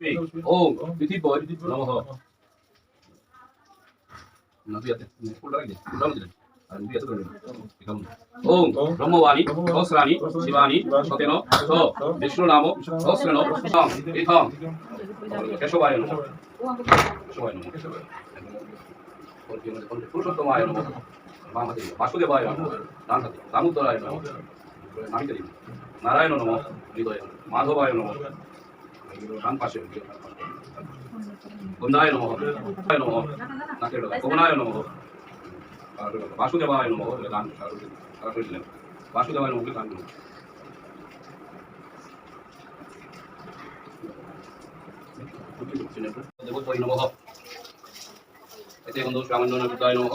ওম পৃথিবীর নমঃ না তুই এত ফুলটা রাখি ফুলটা দিলেন আর তুই এত করে দিলেন ওম ব্রহ্মবাণী সহস্রাণী শিবানী সতেন স বিষ্ণু নাম সহস্রেণ সং ইথং কেশবায় নমঃ কেশবায় নমঃ ডান নমঃ নমঃ নমঃ পাশে গন্ধায় নমঃ গন্ধায় নমঃ নাকের ডগা গমনায় নমঃ বাসুদেবায় নমঃ গান সারা করে বাসুদেবায় নমঃ গান করুন দেবতায় নমঃ এতে গন্ধ শ্রামণ্ডনায় নমঃ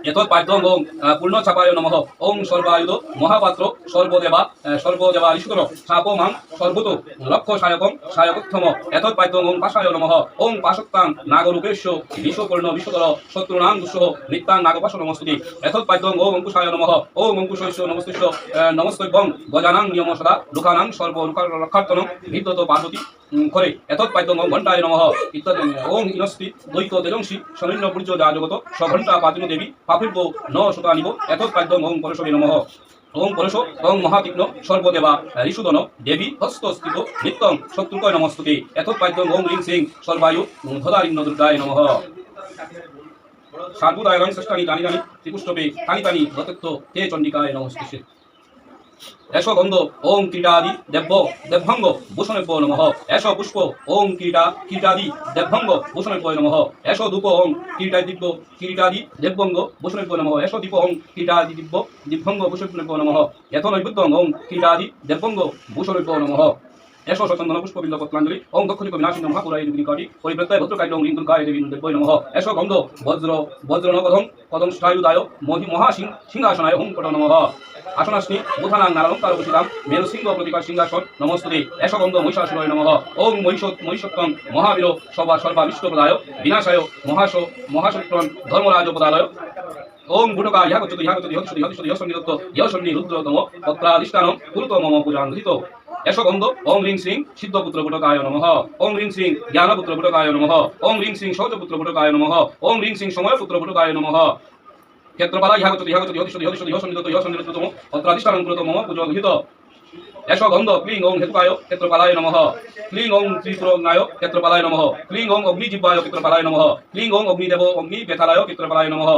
ওম পূর্ণ চাপায় নমঃ ওম সর্বায়ুধ মহাপাত্র সর্বদেবা সর্বদেবা ঋষুতর শাপমাং সর্বত লক্ষ্য সায়কং সায়কোত্তম এতৎপাইতং ওম পাশায় নমঃ ওম পাশক্তাং নাগরূপেশ্য বিশ্বপূর্ণ বিশ্বতর শত্রুনাং দুঃসহ নিত্যাং নাগপাশ নমস্তুতি এতৎপাইতং ওম অঙ্কুশায় নমঃ ওম অঙ্কুশৈশ্য নমস্তুষ্য নমস্তৈবং গজানাং নিয়ম সদা লোকানাং সর্ব রক্ষার্থনং বিদ্যত পার্বতী করে এতৎপাইতং ওম ঘণ্টায় নমঃ ইত্যাদি ওম ইনস্তি দ্বৈত তেজংসি শরণ্য পূর্য যা জগত সঘণ্টা পাতিন দেবী পাপির্ব ন সুতানিব এতৎপাইতং ওম পরশবে নমঃ। ওম পরশ ওং মহাতীক্ষ্ণ সর্বদেবা ঋষুদন, দেবী হস্তস্থিত, নিত্যং শত্রুকয় নমস্তুতি। এত খাদ্য ওং লিং সিং, সর্বায়ু ধদারিণ্য দুর্গায় নমঃ। সার্বদায়রং শ্রেষ্ঠানি দানি দানি ত্রিপুষ্টপে তানি তানি রতত্ব তে চণ্ডিকায় নমস্তে এস গন্ধ, ওম কীটাদি দেব্য, দেভ্যঙ্গ ভূষণে ভূষণেব্য নম। এস পুষ্প, ওম কীটা, কীটাদি ভূষণে ভূষণেব্য নম। এস ধূপ, ওম কীটা দিব্য, কীটাদি ভূষণে ভূষণেব্য নম। এস দীপ ওম কীটাদি দিব্য, দিব্যঙ্গ ভূষণেব্য নম। এত নৈবুদ্ধং, ওম কীটাদি ভূষণে ভূষণেব্য নমঃ। এসো সচন্দন পুষ্পবিন্দ পত্রাঞ্জলি ওম দক্ষিণ বিনাশিন্য মহাপুরায় দেবী নিকটি পরিবৃত্তায় ভদ্রকায় ওম লিঙ্গুর গায়ে দেবী দেব্যই নমঃ। এসো গন্ধ, বজ্র বজ্র নগধম পদম স্থায়ুদায় মহি মহাসিং, সিংহাসনায় ওম পট নমঃ। আসনাস্মি বুধানাং নারালঙ্কার উপস্থিতাম মেরু সিংহ প্রতিকার সিংহাসন, নমস্তুতে। এসো গন্ধ, মহিষাসুরয় নমঃ। ওম মহিষ মহিষত্তম, মহাবীর, সবা সর্বাবিষ্টপ্রদায় বিনাশায়, মহাশ, মহাশত্রন, ধর্মরাজ পদালয় ওম গুণকা ইহা গচ্ছতি ইহা গচ্ছতি ইহস্বতি ইহস্বতি ইহস্বন্নি দত্ত ইহস্বন্নি রুদ্রতম মম পূজাঙ্গিত গন্ধ ওম রিং সিং সিদ্ধপুত্র বুটকায় নমঃ। ওম রিং সিং জ্ঞানপুত্র বুটকায় নমঃ। ওম রিং সিং শৌচপুত্র বুটকায় নমঃ। ওম রিং সিং সময়পুত্র বুটকায় নমঃ। ক্ষেত্রপালা ইহা গচ্ছতি ইহা গচ্ছতি ইহস্বতি ইহস্বতি ইহস্বন্নি দত্ত ইহস্বন্নি রুদ্রতম পত্রাধিষ্ঠানম কুরুত মম পূজাঙ্গিত এসো গন্ধ ক্লিং ওং হেতুকায় ক্ষেত্রপালায় নমঃ ক্লিং ওং ত্রিপুরনায় ক্ষেত্রপালায় নমঃ ক্লিং ওং অগ্নিজিব্বায় ক্ষেত্রপালায় নমঃ ক্লিং ওং অগ্নিদেব অগ্নি বেতালায় ক্ষেত্রপালায় নমঃ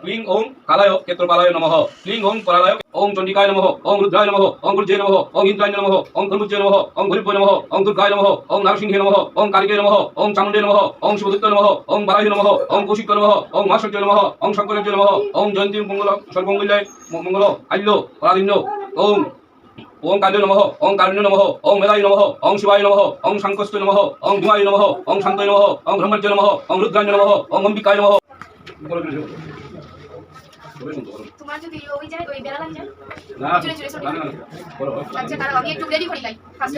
ক্লিং ওং কালায় ক্ষেত্রপালায় নমঃ ক্লিং ওং পরালয় ওং চণ্ডিকায় নমঃ ওং রুদ্রায় নমঃ ওং গুর্জে নমঃ ওং ইন্দ্রায় নমঃ ওং ধনুর্জে নমঃ ওং ভৈরব্য নমঃ ওং দুর্গায় নমঃ ওং নারসিংহে নমঃ ওং কালিকে নমঃ ওং চামুণ্ডে নমঃ ওং শিবদত্ত নমঃ ওং বারাহি নমঃ ওং কৌশিক নমঃ ওং মহাশক্তি নমঃ ওং শঙ্করের নমঃ ওং জয়ন্তী মঙ্গল সর্বমঙ্গলায় মঙ্গল আল্য পরাদিন্য ওং ওং কার্য নমঃ ওং কারণ্য নমঃ ওং মেদায় নমঃ ওং শিবায় নমঃ ওং শাঙ্কস্ত নমঃ ওং ধুমায় নমঃ ওং শান্তয় নমঃ ওং ব্রহ্মজ্য নমঃ ওং রুদ্রাঞ্জ নমঃ ওং অম্বিকায় নমঃ। তোমার যদি ওই যায় ওই বেড়া লাগে যায় চলে চলে চলে। আচ্ছা দাঁড়াও আমি একটু রেডি করি লাই ফার্স্ট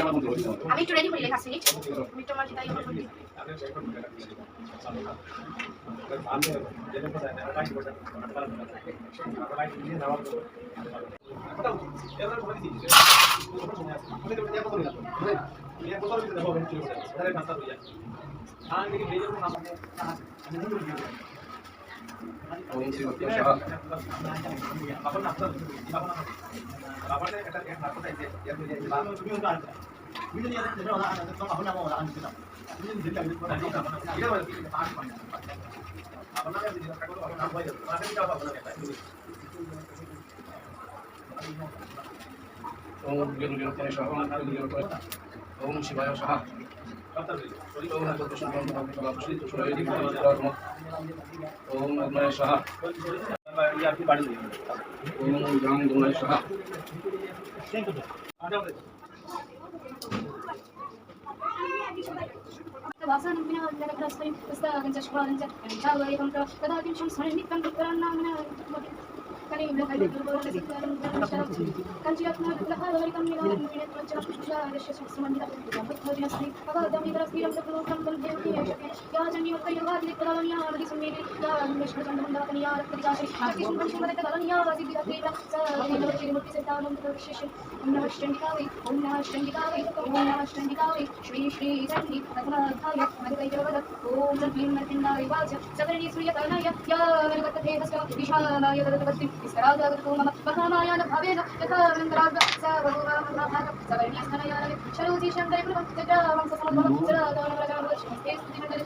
আমি একটু রেডি করি লাই ফার্স্ট আমি তোমার তাই করি ওং শ্রী ভক্তি ওং বিষ্ণু বিষ্ণু সহ ওং শিবায় সহ। ওম নগ্নায় সাহা ওম গাং গুণায় সাহা ভাষণ কথা বলছি শুনুন নিতান্ত করার মানে كريم لك الذكر ولك كالجيات مالك لها ذلك من العالمين وجهت الشمس ಯಾ ಜನಿಯೊಕ್ಕ ಯಾ ದಿಕ್ಕದವನ ಯಾ ಆದಿ ಸುಮೇನೆ ಯಾ ಅನ್ವೇಷಣ ಸಂಬಂಧಾತನ ಯಾ ರಕ್ತ ವಿಚಾರ ಶಕ್ತಿ ಸಂಬಂಧ ಕಲನ ಯಾ ವಾಸಿ ದಿಕ್ಕೇನ ಸರಿನ ಶ್ರೀಮತಿ ಸತಾನಂ ಪ್ರಶಿಷ ನಮಃ ಶ್ರೀಂಡಿಕಾವೈ ಓಂ ನಮಃ ಶ್ರೀಂಡಿಕಾವೈ ಓಂ ನಮಃ ಶ್ರೀಂಡಿಕಾವೈ ಶ್ರೀ ಶ್ರೀ ಚಂಡಿ ರತ್ನಾಧಾಯ ಮಧುಕೈರವದ ಓಂ ಸರ್ವೀಂ ಮರ್ತಿಂದಾಯ ವಾಚ ಸವರಣಿ ಸೂರ್ಯ ಕರ್ಣಾಯ ಯಾ ಮನಗತ ದೇಹಸ್ವ ವಿಶಾಲಾಯ ದರದವಸ್ತಿ ವಿಸ್ತರಾಜಾಗತೋ ಮಮ ಮಹಾಮಾಯಾನ ಭಾವೇನ ಯಥಾ ಅನಂತರಾಗ ಸ ಬಹುವಾಮಭಾಗ ಸವರಣಿ ಸ್ಥನಯಾಯ ಶರೋಜಿ ಶಂಕರ ಕೃಪಂ ಚಕ್ರವಂಶ ಸಮದ್ಭವ ಚರಗಾನವರಗಾನವರ್ಷ ಸ್ತೆ ಸ್ಥಿತಿನಂದರಿ